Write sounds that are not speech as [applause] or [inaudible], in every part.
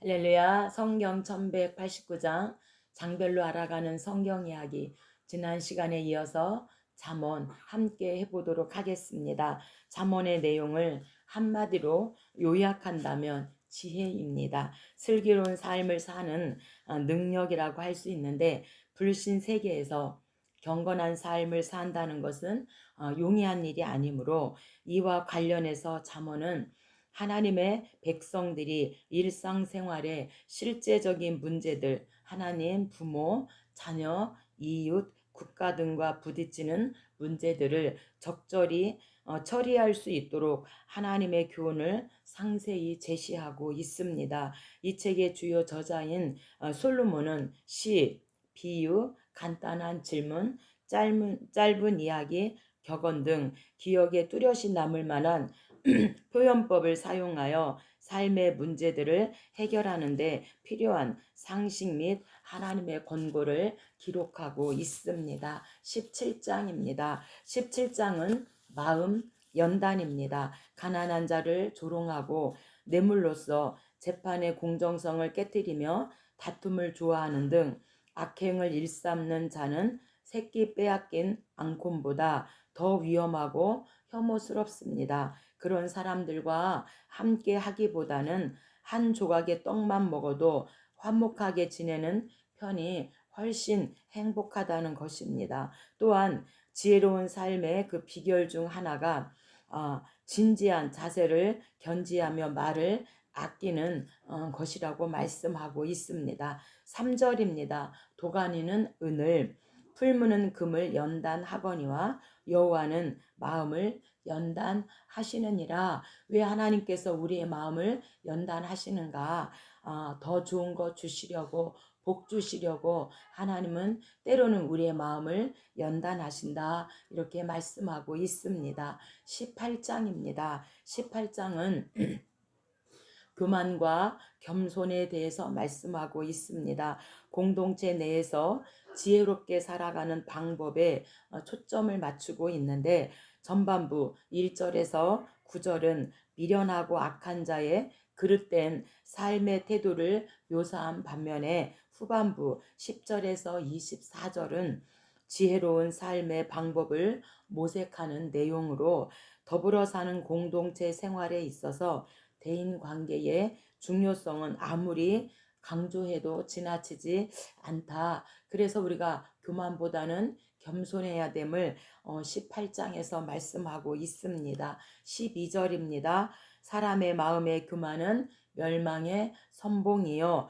할렐루야 성경 1189장 장별로 알아가는 성경 이야기 지난 시간에 이어서 잠언 함께 해보도록 하겠습니다. 잠언의 내용을 한마디로 요약한다면 지혜입니다. 슬기로운 삶을 사는 어, 능력이라고 할 수 있는데 불신 세계에서 경건한 삶을 산다는 것은 어, 용이한 일이 아니므로 이와 관련해서 잠언은 하나님의 백성들이 일상생활에 실제적인 문제들, 하나님, 부모, 자녀, 이웃, 국가 등과 부딪히는 문제들을 적절히 어, 처리할 수 있도록 하나님의 교훈을 상세히 제시하고 있습니다. 이 책의 주요 저자인 어, 솔로몬은 시, 비유, 간단한 질문, 짧은, 짧은 이야기, 격언 등 기억에 뚜렷이 남을 만한 [clears throat] 표현법을 사용하여 삶의 문제들을 해결하는데 필요한 상식 및 하나님의 권고를 기록하고 있습니다. 17장입니다. 17장은 마음 연단입니다. 가난한 자를 조롱하고 뇌물로서 재판의 공정성을 깨뜨리며 다툼을 좋아하는 등 악행을 일삼는 자는 새끼 빼앗긴 앙콤보다 더 위험하고 혐오스럽습니다. 그런 사람들과 함께 하기보다는 한 조각의 떡만 먹어도 화목하게 지내는 편이 훨씬 행복하다는 것입니다. 또한 지혜로운 삶의 그 비결 중 하나가 어, 진지한 자세를 견지하며 말을 아끼는 어, 것이라고 말씀하고 있습니다. 3절입니다. 도가니는 은을 풀무는 금을 연단하거니와 여호와는 마음을 연단하시느니라. 왜 하나님께서 우리의 마음을 연단하시는가? 아, 더 좋은 거 주시려고 복 주시려고 하나님은 때로는 우리의 마음을 연단하신다. 이렇게 말씀하고 있습니다. 18장입니다. 18장은 [clears throat] 교만과 겸손에 대해서 말씀하고 있습니다. 공동체 내에서 지혜롭게 살아가는 방법에 어, 초점을 맞추고 있는데 전반부 1절에서 9절은 미련하고 악한 자의 그릇된 삶의 태도를 묘사한 반면에 후반부 10절에서 24절은 지혜로운 삶의 방법을 모색하는 내용으로 더불어 사는 공동체 생활에 있어서 대인 관계의 중요성은 아무리 강조해도 지나치지 않다. 그래서 우리가 교만보다는 겸손해야 됨을 18장에서 어, 말씀하고 있습니다. 12절입니다. 사람의 마음의 교만은 멸망의 선봉이요.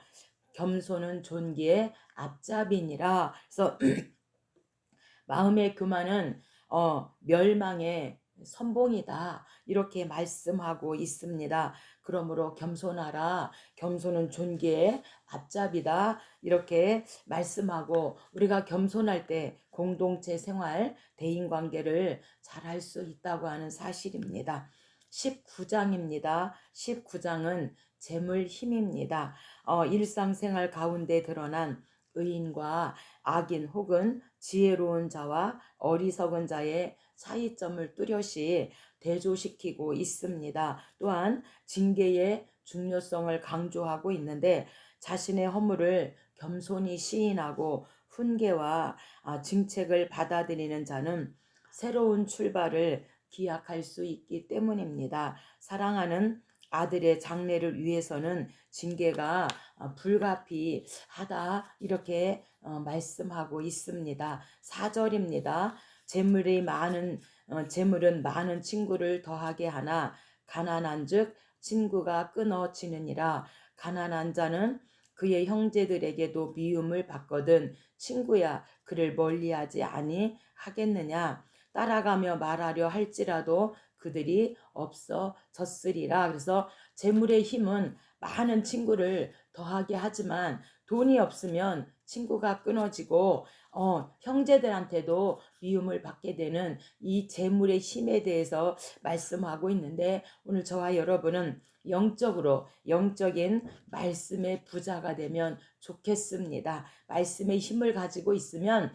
겸손은 존귀의 앞잡이니라. 그래서 [clears throat] 마음의 교만은 어, 멸망의 선봉이다. 이렇게 말씀하고 있습니다. 그러므로 겸손하라. 겸손은 존귀의 앞잡이다. 이렇게 말씀하고 우리가 겸손할 때 공동체 생활, 대인 관계를 잘 할 수 있다고 하는 사실입니다. 19장입니다. 19장은 재물 힘입니다. 어, 일상생활 가운데 드러난 의인과 악인 혹은 지혜로운 자와 어리석은 자의 차이점을 뚜렷이 대조시키고 있습니다. 또한 징계의 중요성을 강조하고 있는데 자신의 허물을 겸손히 시인하고 훈계와 아, 증책을 받아들이는 자는 새로운 출발을 기약할 수 있기 때문입니다. 사랑하는 아들의 장래를 위해서는 징계가 아, 불가피하다 이렇게 어, 말씀하고 있습니다. 4절입니다. 재물이 많은 어, 재물은 많은 친구를 더하게 하나 가난한즉 친구가 끊어지느니라 가난한 자는 그의 형제들에게도 미움을 받거든 친구야 그를 멀리하지 아니 하겠느냐? 따라가며 말하려 할지라도 그들이 없어졌으리라. 그래서 재물의 힘은 많은 친구를 더하게 하지만 돈이 없으면 친구가 끊어지고 어, 형제들한테도 미움을 받게 되는 이 재물의 힘에 대해서 말씀하고 있는데 오늘 저와 여러분은 영적으로 영적인 말씀의 부자가 되면 좋겠습니다. 말씀의 힘을 가지고 있으면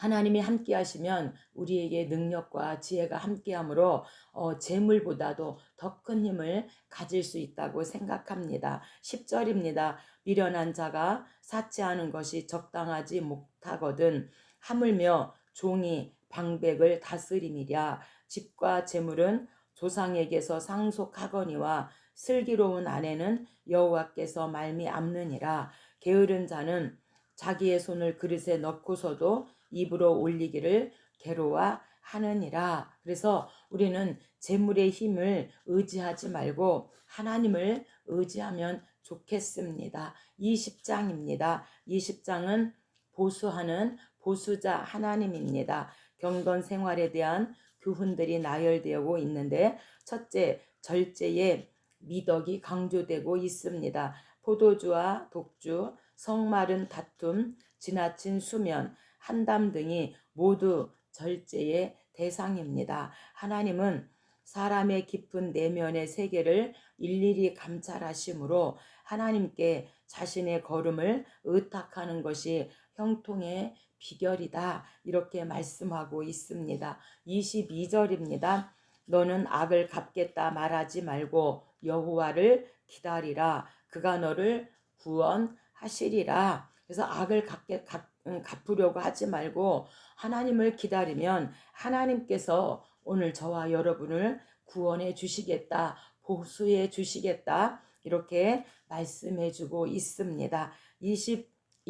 하나님이 함께 하시면 우리에게 능력과 지혜가 함께함으로 어, 재물보다도 더 큰 힘을 가질 수 있다고 생각합니다. 10절입니다. 미련한 자가 사치하는 것이 적당하지 못하거든 하물며 종이 방백을 다스림이랴 집과 재물은 조상에게서 상속하거니와 슬기로운 아내는 여호와께서 말미암느니라 게으른 자는 자기의 손을 그릇에 넣고서도 입으로 올리기를 괴로워 하느니라. 그래서 우리는 재물의 힘을 의지하지 말고 하나님을 의지하면 좋겠습니다. 20장입니다. 20장은 보수하는 보수자 하나님입니다. 경건 생활에 대한 교훈들이 나열되고 있는데 첫째 절제의 미덕이 강조되고 있습니다. 포도주와 독주, 성마른 다툼, 지나친 수면, 한담 등이 모두 절제의 대상입니다. 하나님은 사람의 깊은 내면의 세계를 일일이 감찰하심으로 하나님께 자신의 걸음을 의탁하는 것이 형통의 비결이다. 이렇게 말씀하고 있습니다. 22절입니다. 너는 악을 갚겠다 말하지 말고 여호와를 기다리라. 그가 너를 구원하시리라. 그래서 악을 갚게, 갚, 갚으려고 하지 말고 하나님을 기다리면 하나님께서 오늘 저와 여러분을 구원해 주시겠다. 보수해 주시겠다. 이렇게 말씀해 주고 있습니다.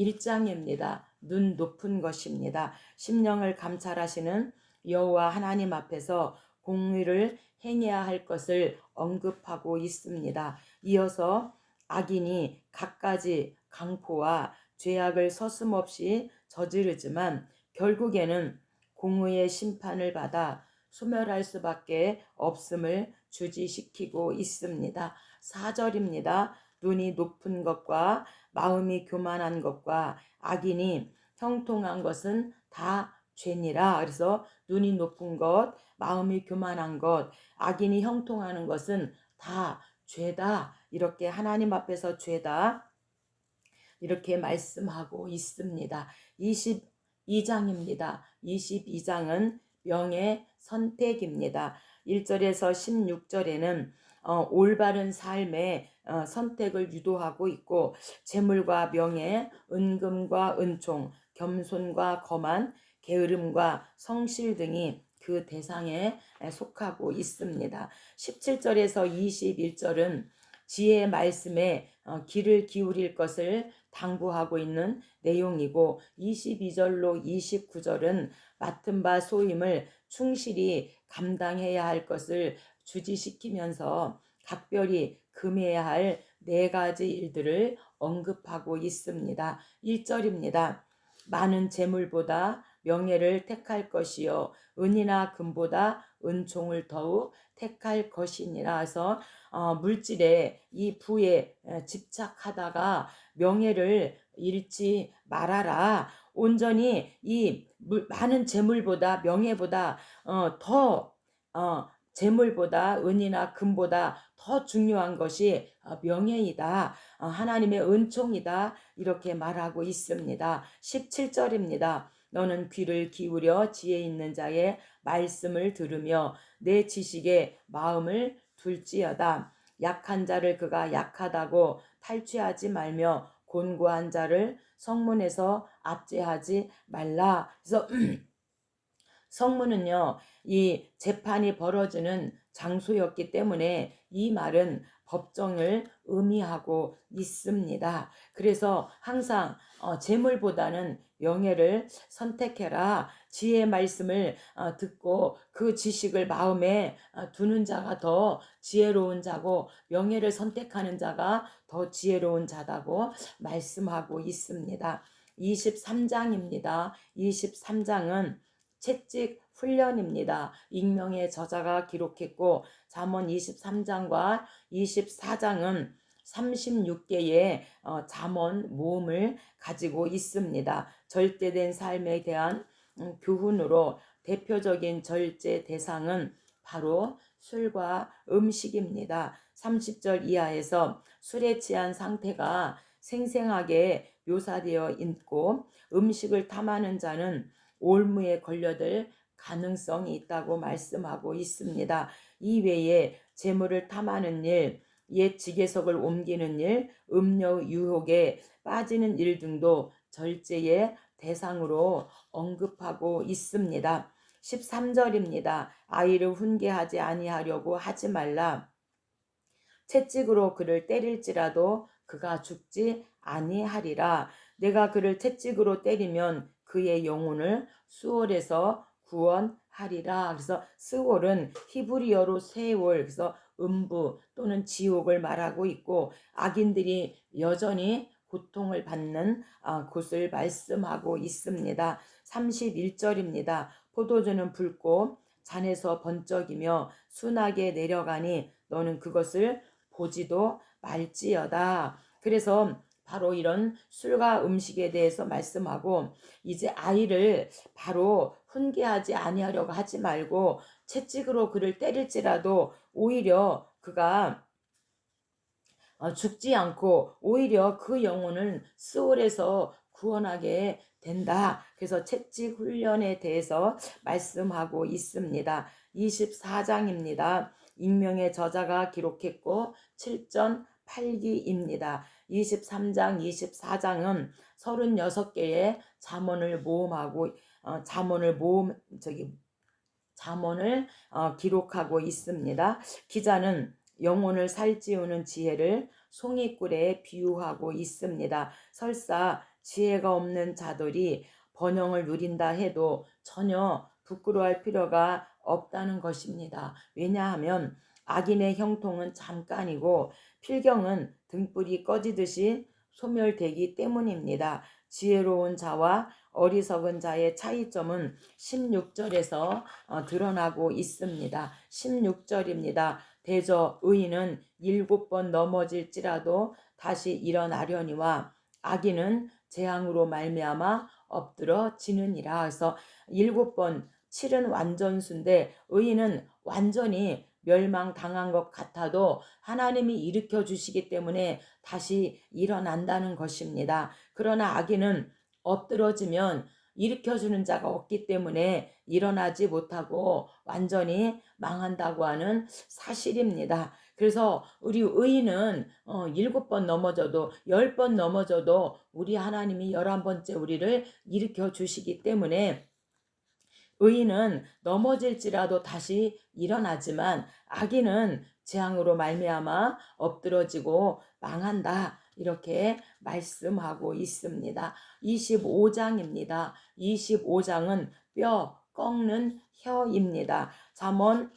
21장입니다. 눈 높은 것입니다. 심령을 감찰하시는 여호와 하나님 앞에서 공의를 행해야 할 것을 언급하고 있습니다. 이어서 악인이 갖가지 강포와 죄악을 서슴없이 저지르지만 결국에는 공의의 심판을 받아 소멸할 수밖에 없음을 주지시키고 있습니다. 4절입니다. 눈이 높은 것과 마음이 교만한 것과 악인이 형통한 것은 다 죄니라. 그래서 눈이 높은 것, 마음이 교만한 것, 악인이 형통하는 것은 다 죄다. 이렇게 하나님 앞에서 죄다. 이렇게 말씀하고 있습니다. 22장입니다. 22장은 명예 선택입니다. 1절에서 16절에는 어, 올바른 삶의 어, 선택을 유도하고 있고 재물과 명예, 은금과 은총, 겸손과 거만, 게으름과 성실 등이 그 대상에 속하고 있습니다. 17절에서 21절은 지혜의 말씀에 어, 귀를 기울일 것을 당부하고 있는 내용이고 22절로 29절은 맡은 바 소임을 충실히 감당해야 할 것을 주지시키면서 각별히 금해야 할 네 가지 일들을 언급하고 있습니다. 1절입니다. 많은 재물보다 명예를 택할 것이요 은이나 금보다 은총을 더욱 택할 것이니라 해서 어, 물질에 이 부에 집착하다가 명예를 잃지 말아라. 온전히 이 물, 많은 재물보다 명예보다 어, 더 어, 재물보다 은이나 금보다 더 중요한 것이 어, 명예이다. 어, 하나님의 은총이다. 이렇게 말하고 있습니다. 17절입니다. 너는 귀를 기울여 지혜 있는 자의 말씀을 들으며 내 지식에 마음을 둘지어다. 약한 자를 그가 약하다고 탈취하지 말며 곤고한 자를 성문에서 압제하지 말라. 그래서 [clears throat] 성문은요, 이 재판이 벌어지는 장소였기 때문에 이 말은 법정을 의미하고 있습니다. 그래서 항상 어, 재물보다는 명예를 선택해라. 지혜의 말씀을 어, 듣고 그 지식을 마음에 어, 두는 자가 더 지혜로운 자고 명예를 선택하는 자가 더 지혜로운 자다고 말씀하고 있습니다. 23장입니다. 23장은 채찍 훈련입니다. 익명의 저자가 기록했고 잠언 23장과 24장은 36개의 어, 잠언 모음을 가지고 있습니다. 절대된 삶에 대한 음, 교훈으로 대표적인 절제 대상은 바로 술과 음식입니다. 30절 이하에서 술에 취한 상태가 생생하게 묘사되어 있고 음식을 탐하는 자는 올무에 걸려들 가능성이 있다고 말씀하고 있습니다. 이외에 재물을 탐하는 일, 옛 지계석을 옮기는 일, 음료 유혹에 빠지는 일 등도 절제의 대상으로 언급하고 있습니다. 13절입니다. 아이를 훈계하지 아니하려고 하지 말라. 채찍으로 그를 때릴지라도 그가 죽지 아니하리라. 내가 그를 채찍으로 때리면 그의 영혼을 수월에서 구원하리라. 그래서 스월은 히브리어로 세월, 그래서 음부 또는 지옥을 말하고 있고 악인들이 여전히 고통을 받는 아, 곳을 말씀하고 있습니다. 31절입니다. 포도주는 붉고 잔에서 번쩍이며 순하게 내려가니 너는 그것을 보지도 말지어다. 그래서 바로 이런 술과 음식에 대해서 말씀하고 이제 아이를 바로 훈계하지 아니하려고 하지 말고 채찍으로 그를 때릴지라도 오히려 그가 어, 죽지 않고 오히려 그 영혼을 스올에서 구원하게 된다. 그래서 채찍 훈련에 대해서 말씀하고 있습니다. 24장입니다. 익명의 저자가 기록했고 7전 8기입니다. 23장, 24장은 36개의 잠언을 모음하고 어, 잠언을 모음 저기 잠언을 어, 기록하고 있습니다. 기자는 영혼을 살찌우는 지혜를 송이꿀에 비유하고 있습니다. 설사 지혜가 없는 자들이 번영을 누린다 해도 전혀 부끄러워할 필요가 없다는 것입니다. 왜냐하면 악인의 형통은 잠깐이고 필경은 등불이 꺼지듯이 소멸되기 때문입니다. 지혜로운 자와 어리석은 자의 차이점은 16절에서 어, 드러나고 있습니다. 16절입니다. 대저 의인은 일곱 번 넘어질지라도 다시 일어나려니와 악인은 재앙으로 말미암아 엎드러 지느니라. 그래서 일곱 번 칠은 완전수인데 의인은 완전히 멸망당한 것 같아도 하나님이 일으켜 주시기 때문에 다시 일어난다는 것입니다. 그러나 악인은 엎드러지면 일으켜 주는 자가 없기 때문에 일어나지 못하고 완전히 망한다고 하는 사실입니다. 그래서 우리 의인은 어, 일곱 번 넘어져도 열번 넘어져도 우리 하나님이 열한 번째 우리를 일으켜 주시기 때문에 의인은 넘어질지라도 다시 일어나지만 악인은 재앙으로 말미암아 엎드러지고 망한다. 이렇게 말씀하고 있습니다. 25장입니다. 25장은 뼈 꺾는 혀입니다. 잠언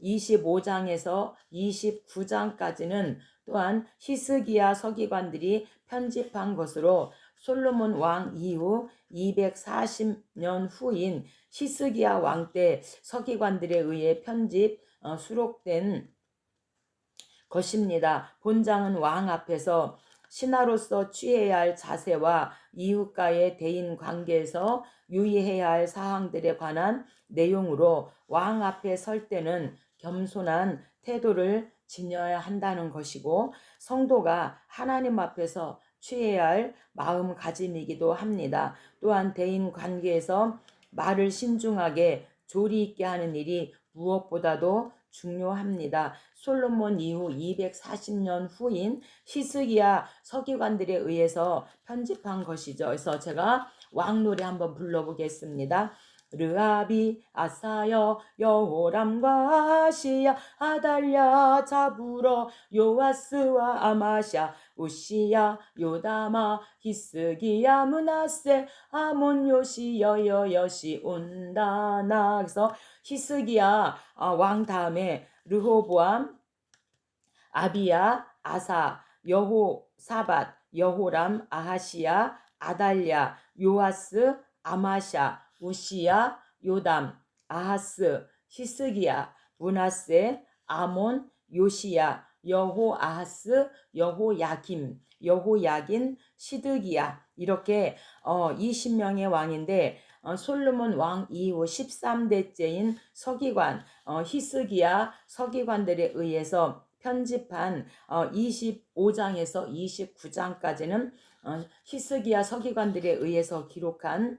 25장에서 29장까지는 또한 히스기야 서기관들이 편집한 것으로 솔로몬 왕 이후 240년 후인 히스기야 왕 때 서기관들에 의해 편집 어, 수록된 것입니다. 본장은 왕 앞에서 신하로서 취해야 할 자세와 이웃과의 대인 관계에서 유의해야 할 사항들에 관한 내용으로 왕 앞에 설 때는 겸손한 태도를 지녀야 한다는 것이고 성도가 하나님 앞에서 취해야 할 마음가짐이기도 합니다. 또한 대인 관계에서 말을 신중하게 조리 있게 하는 일이 무엇보다도 중요합니다. 솔로몬 이후 240년 후인 히스기야 서기관들에 의해서 편집한 것이죠. 그래서 제가 왕노래 한번 불러보겠습니다. 르아비 아사여 여호람과 아시야 아달랴 자부러 요아스와 아마샤 우시야 요다마 히스기야 문하세 아몬 요시 여여 여시 온다나. 그래서 히스기야 아, 왕 다음에 르호보암 아비야 아사 여호 사밧 여호람 아하시야 아달랴 요아스 아마샤 우시야, 요담, 아하스, 히스기야, 문하세, 아몬, 요시야, 여호 아하스, 여호 야김, 여호 야긴, 시드기야. 이렇게 어 20명의 왕인데 어, 솔로몬 왕 이후 13대째인 서기관 어, 히스기야 서기관들에 의해서 편집한 어, 25장에서 29장까지는 어, 히스기야 서기관들에 의해서 기록한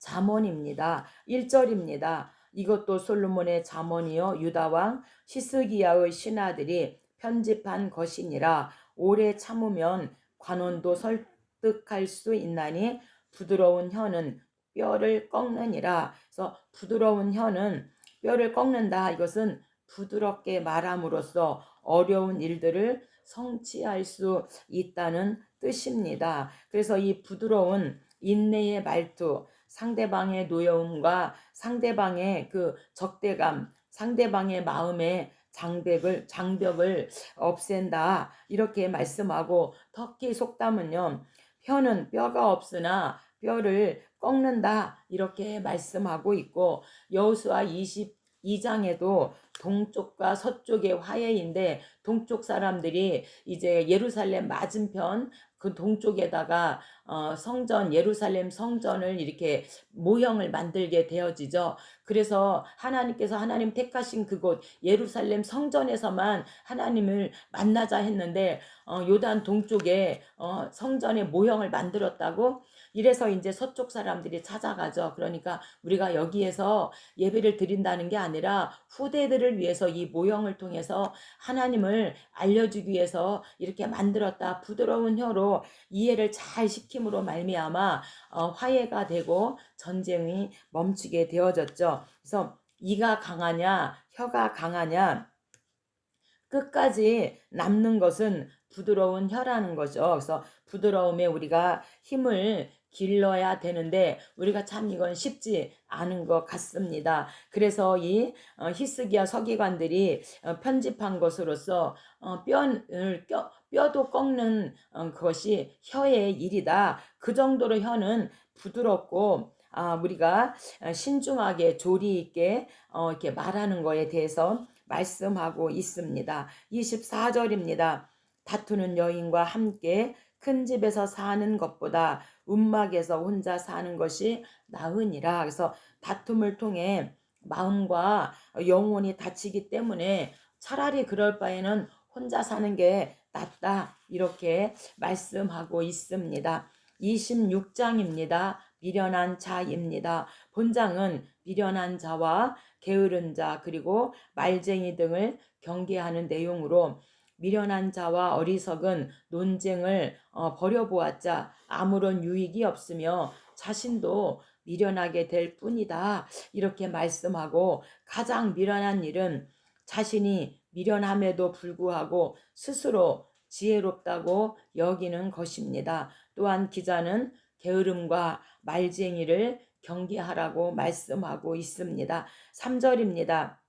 잠언입니다. 1절입니다. 이것도 솔로몬의 잠언이요 유다 왕 시스기야의 신하들이 편집한 것이니라 오래 참으면 관원도 설득할 수 있나니 부드러운 혀는 뼈를 꺾느니라. 그래서 부드러운 혀는 뼈를 꺾는다. 이것은 부드럽게 말함으로써 어려운 일들을 성취할 수 있다는 뜻입니다. 그래서 이 부드러운 인내의 말투, 상대방의 노여움과 상대방의 그 적대감, 상대방의 마음의 장벽을 장벽을 없앤다. 이렇게 말씀하고 터키 속담은요 혀는 뼈가 없으나 뼈를 꺾는다. 이렇게 말씀하고 있고 여호수아 22장에도 동쪽과 서쪽의 화해인데 동쪽 사람들이 이제 예루살렘 맞은편 그 동쪽에다가 어, 성전 예루살렘 성전을 이렇게 모형을 만들게 되어지죠. 그래서 하나님께서 하나님 택하신 그곳 예루살렘 성전에서만 하나님을 만나자 했는데 어, 요단 동쪽에 어, 성전의 모형을 만들었다고 이래서 이제 서쪽 사람들이 찾아가죠. 그러니까 우리가 여기에서 예배를 드린다는 게 아니라 후대들을 위해서 이 모형을 통해서 하나님을 알려주기 위해서 이렇게 만들었다. 부드러운 혀로 이해를 잘 시킴으로 말미암아 어, 화해가 되고 전쟁이 멈추게 되어졌죠. 그래서 이가 강하냐 혀가 강하냐 끝까지 남는 것은 부드러운 혀라는 거죠. 그래서 부드러움에 우리가 힘을 길러야 되는데 우리가 참 이건 쉽지 않은 것 같습니다. 그래서 이 어, 히스기야 서기관들이 어, 편집한 것으로서 어, 뼈를 뼈, 뼈도 꺾는 것이 혀의 일이다. 그 정도로 혀는 부드럽고 아, 우리가 신중하게 조리 있게 이렇게 말하는 거에 대해서 말씀하고 있습니다. 24절입니다. 다투는 여인과 함께 큰 집에서 사는 것보다 움막에서 혼자 사는 것이 나으니라. 그래서 다툼을 통해 마음과 영혼이 다치기 때문에 차라리 그럴 바에는 혼자 사는 게 낫다. 이렇게 말씀하고 있습니다. 26장입니다. 미련한 자입니다. 본장은 미련한 자와 게으른 자 그리고 말쟁이 등을 경계하는 내용으로 미련한 자와 어리석은 논쟁을 어, 버려보았자 아무런 유익이 없으며 자신도 미련하게 될 뿐이다. 이렇게 말씀하고 가장 미련한 일은 자신이 미련함에도 불구하고 스스로 지혜롭다고 여기는 것입니다. 또한 기자는 게으름과 말쟁이를 경계하라고 말씀하고 있습니다. 3절입니다.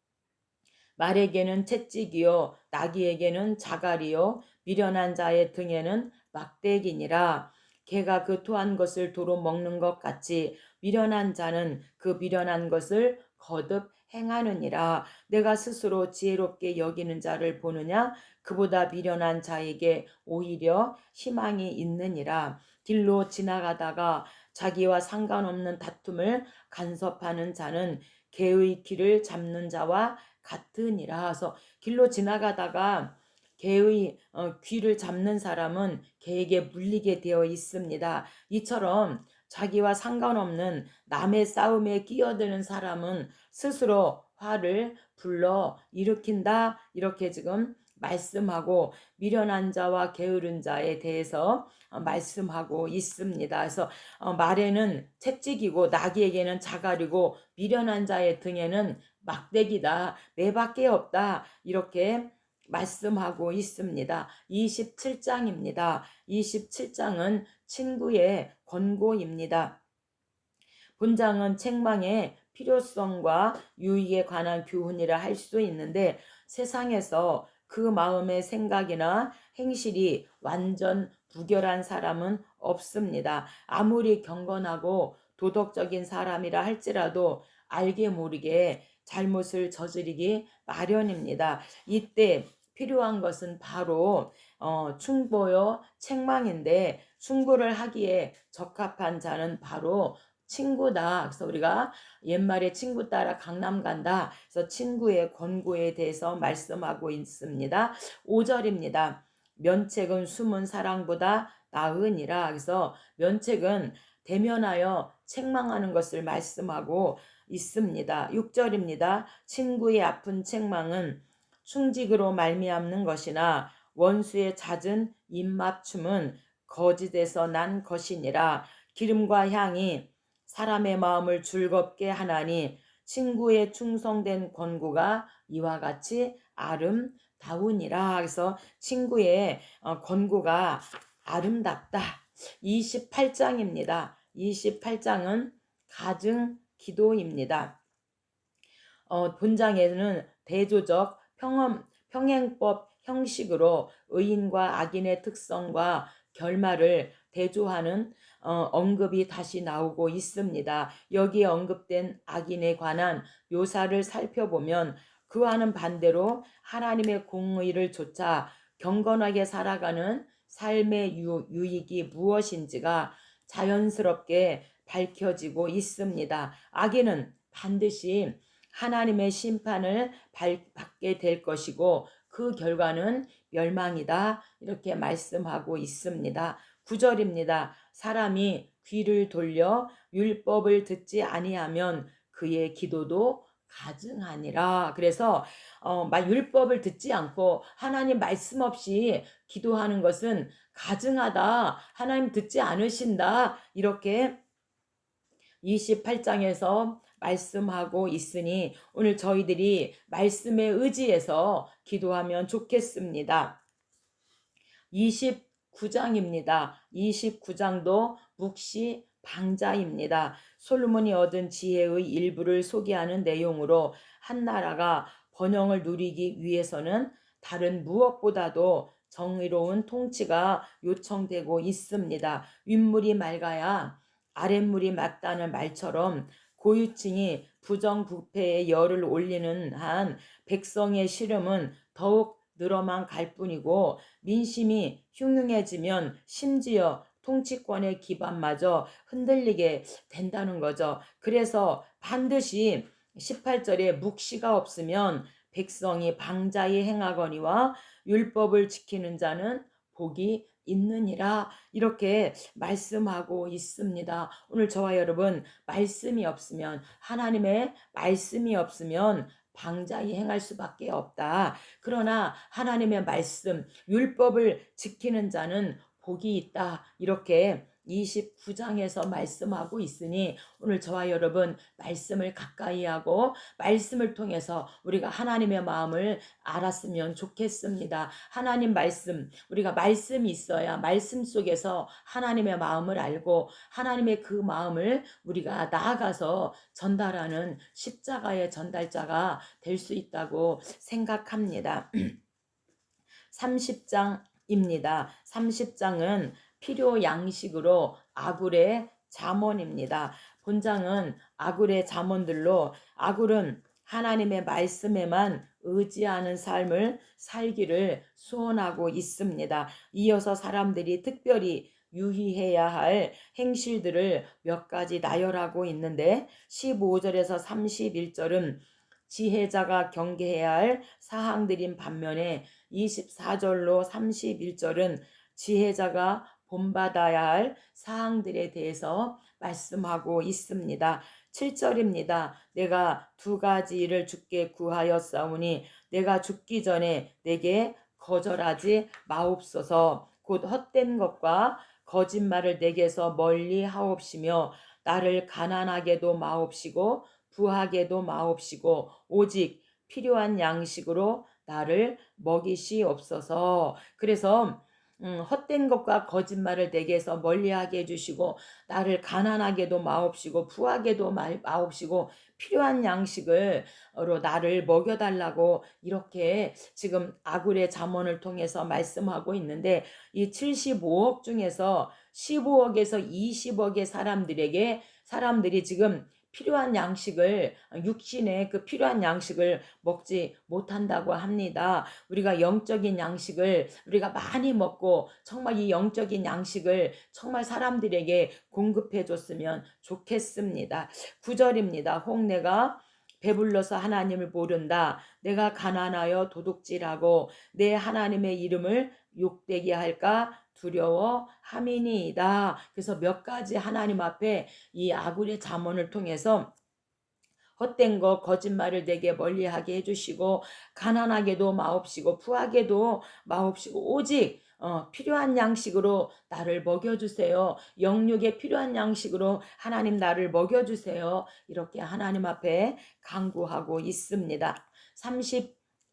말에게는 채찍이요 나귀에게는 자갈이요 미련한 자의 등에는 막대기니라. 개가 그 토한 것을 도로 먹는 것 같이 미련한 자는 그 미련한 것을 거듭 행하느니라. 내가 스스로 지혜롭게 여기는 자를 보느냐? 그보다 미련한 자에게 오히려 희망이 있느니라. 길로 지나가다가 자기와 상관없는 다툼을 간섭하는 자는 개의 길을 잡는 자와 같으니라. 그래서 길로 지나가다가 개의 어, 귀를 잡는 사람은 개에게 물리게 되어 있습니다. 이처럼 자기와 상관없는 남의 싸움에 끼어드는 사람은 스스로 화를 불러 일으킨다. 이렇게 지금 말씀하고 미련한 자와 게으른 자에 대해서 어, 말씀하고 있습니다. 그래서 어, 말에는 채찍이고 나귀에게는 자갈이고 미련한 자의 등에는 막대기다. 매밖에 없다. 이렇게 말씀하고 있습니다. 27장입니다. 27장은 친구의 권고입니다. 본장은 책망의 필요성과 유익에 관한 교훈이라 할 수 있는데 세상에서 그 마음의 생각이나 행실이 완전 부결한 사람은 없습니다. 아무리 경건하고 도덕적인 사람이라 할지라도 알게 모르게 잘못을 저지르기 마련입니다. 이때 필요한 것은 바로 어, 충보요 책망인데 충고를 하기에 적합한 자는 바로 친구다. 그래서 우리가 옛말에 친구 따라 강남 간다. 그래서 친구의 권고에 대해서 말씀하고 있습니다. 5절입니다. 면책은 숨은 사랑보다 나으니라. 그래서 면책은 대면하여 책망하는 것을 말씀하고 있습니다. 6절입니다. 친구의 아픈 책망은 충직으로 말미암는 것이나 원수의 잦은 입맞춤은 거짓에서 난 것이니라 기름과 향이 사람의 마음을 즐겁게 하나니 친구의 충성된 권고가 이와 같이 아름다우니라 그래서 친구의 어, 권고가 아름답다 28장입니다 28장은 가증 기도입니다 어, 본장에는 대조적 평험, 평행법 형식으로 의인과 악인의 특성과 결말을 대조하는 어, 언급이 다시 나오고 있습니다. 여기에 언급된 악인에 관한 묘사를 살펴보면 그와는 반대로 하나님의 공의를 쫓아 경건하게 살아가는 삶의 유, 유익이 무엇인지가 자연스럽게 밝혀지고 있습니다. 악인은 반드시 하나님의 심판을 받게 될 것이고 그 결과는 멸망이다. 이렇게 말씀하고 있습니다. 9절입니다. 사람이 귀를 돌려 율법을 듣지 아니하면 그의 기도도 가증하니라. 그래서 어, 막 율법을 듣지 않고 하나님 말씀 없이 기도하는 것은 가증하다. 하나님 듣지 않으신다. 이렇게 28장에서 말씀하고 있으니 오늘 저희들이 말씀에 의지해서 기도하면 좋겠습니다. 29장입니다. 29장도 묵시 방자입니다. 솔로몬이 얻은 지혜의 일부를 소개하는 내용으로 한 나라가 번영을 누리기 위해서는 다른 무엇보다도 정의로운 통치가 요청되고 있습니다. 윗물이 맑아야 아랫물이 맑다는 말처럼 고유층이 부정부패의 열을 올리는 한 백성의 시름은 더욱 늘어만 갈 뿐이고 민심이 흉흉해지면 심지어 통치권의 기반마저 흔들리게 된다는 거죠. 그래서 반드시 18절에 묵시가 없으면 백성이 방자히 행하거니와 율법을 지키는 자는 복이 있느니라 이렇게 말씀하고 있습니다. 오늘 저와 여러분 말씀이 없으면 하나님의 말씀이 없으면 방자히 행할 수밖에 없다. 그러나 하나님의 말씀 율법을 지키는 자는 복이 있다. 이렇게 29장에서 말씀하고 있으니 오늘 저와 여러분 말씀을 가까이 하고 말씀을 통해서 우리가 하나님의 마음을 알았으면 좋겠습니다. 하나님 말씀, 우리가 말씀이 있어야 말씀 속에서 하나님의 마음을 알고 하나님의 그 마음을 우리가 나아가서 전달하는 십자가의 전달자가 될 수 있다고 생각합니다. [clears throat] 30장입니다. 30장은 필요 양식으로 아굴의 잠언입니다. 본장은 아굴의 잠언들로 아굴은 하나님의 말씀에만 의지하는 삶을 살기를 소원하고 있습니다. 이어서 사람들이 특별히 유의해야 할 행실들을 몇 가지 나열하고 있는데 15절에서 31절은 지혜자가 경계해야 할 사항들인 반면에 24절로 31절은 지혜자가 본받아야 할 사항들에 대해서 말씀하고 있습니다. 7절입니다. 내가 두 가지 일을 주께 구하였사오니 내가 죽기 전에 내게 거절하지 마옵소서 곧 헛된 것과 거짓말을 내게서 멀리 하옵시며 나를 가난하게도 마옵시고 부하게도 마옵시고 오직 필요한 양식으로 나를 먹이시옵소서. 그래서 음, 헛된 것과 거짓말을 내게서 멀리하게 해주시고 나를 가난하게도 마옵시고 부하게도 마옵시고 필요한 양식을로 나를 먹여달라고 이렇게 지금 아굴의 잠언을 통해서 말씀하고 있는데 이 75억 중에서 15억에서 20억의 사람들에게 사람들이 지금 필요한 양식을 육신의 그 필요한 양식을 먹지 못한다고 합니다. 우리가 영적인 양식을 우리가 많이 먹고 정말 이 영적인 양식을 정말 사람들에게 공급해 줬으면 좋겠습니다. 9절입니다. 홍내가 배불러서 하나님을 모른다. 내가 가난하여 도둑질하고 내 하나님의 이름을 욕되게 할까 두려워함이니이다. 그래서 몇 가지 하나님 앞에 이 아굴의 잠언을 통해서 헛된 거 거짓말을 내게 멀리하게 해주시고 가난하게도 마옵시고 부하게도 마옵시고 오직 어, 필요한 양식으로 나를 먹여주세요. 영육에 필요한 양식으로 하나님 나를 먹여주세요. 이렇게 하나님 앞에 강구하고 있습니다.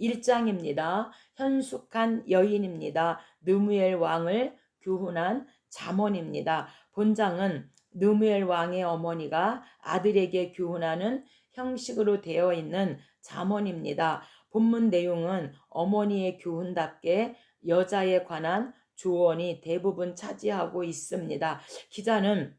31장입니다. 현숙한 여인입니다. 느무엘 왕을 교훈한 잠언입니다. 본장은 느무엘 왕의 어머니가 아들에게 교훈하는 형식으로 되어 있는 잠언입니다. 본문 내용은 어머니의 교훈답게 여자에 관한 조언이 대부분 차지하고 있습니다. 기자는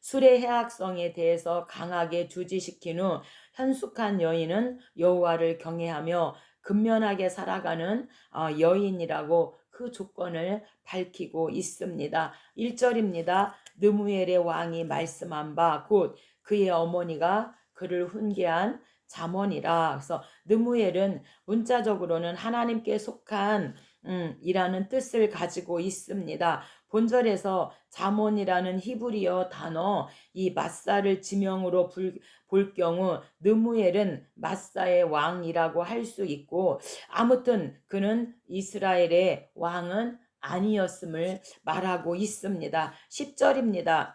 술의 해악성에 대해서 강하게 주지시킨 후 현숙한 여인은 여호와를 경외하며 근면하게 살아가는 어, 여인이라고 그 조건을 밝히고 있습니다. 1절입니다. 느무엘의 왕이 말씀한 바 곧 그의 어머니가 그를 훈계한 잠언이라. 그래서 느무엘은 문자적으로는 하나님께 속한 음, 이라는 뜻을 가지고 있습니다. 본절에서 잠언이라는 히브리어 단어 이 마사를 지명으로 불, 볼 경우 느무엘은 마사의 왕이라고 할 수 있고 아무튼 그는 이스라엘의 왕은 아니었음을 말하고 있습니다. 10절입니다.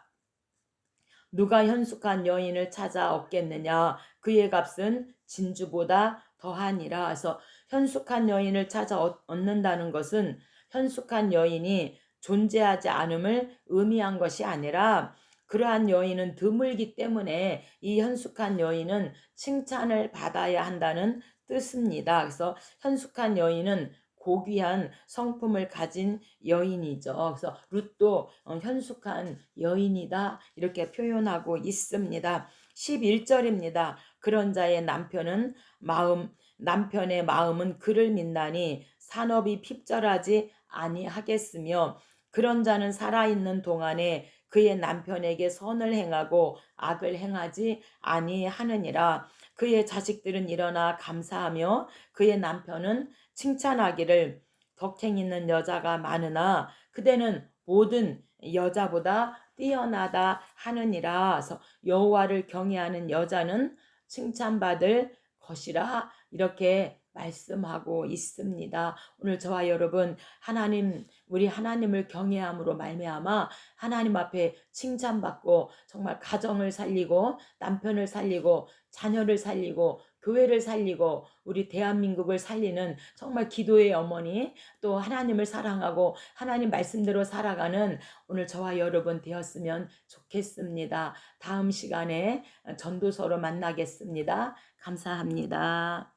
누가 현숙한 여인을 찾아 얻겠느냐 그의 값은 진주보다 더하니라 해서 현숙한 여인을 찾아 얻는다는 것은 현숙한 여인이 존재하지 않음을 의미한 것이 아니라 그러한 여인은 드물기 때문에 이 현숙한 여인은 칭찬을 받아야 한다는 뜻입니다. 그래서 현숙한 여인은 고귀한 성품을 가진 여인이죠. 그래서 룻도 어, 현숙한 여인이다 이렇게 표현하고 있습니다. 11절입니다. 그런 자의 남편은 마음 남편의 마음은 그를 믿나니 산업이 핍절하지 아니하겠으며 그런 자는 살아있는 동안에 그의 남편에게 선을 행하고 악을 행하지 아니하느니라. 그의 자식들은 일어나 감사하며 그의 남편은 칭찬하기를 덕행 있는 여자가 많으나 그대는 모든 여자보다 뛰어나다 하느니라. 여호와를 경외하는 여자는 칭찬받을 것이라 이렇게 말씀하고 있습니다. 오늘 저와 여러분 하나님 우리 하나님을 경외함으로 말미암아 하나님 앞에 칭찬받고 정말 가정을 살리고 남편을 살리고 자녀를 살리고 교회를 살리고 우리 대한민국을 살리는 정말 기도의 어머니 또 하나님을 사랑하고 하나님 말씀대로 살아가는 오늘 저와 여러분 되었으면 좋겠습니다. 다음 시간에 전도서로 만나겠습니다. 감사합니다.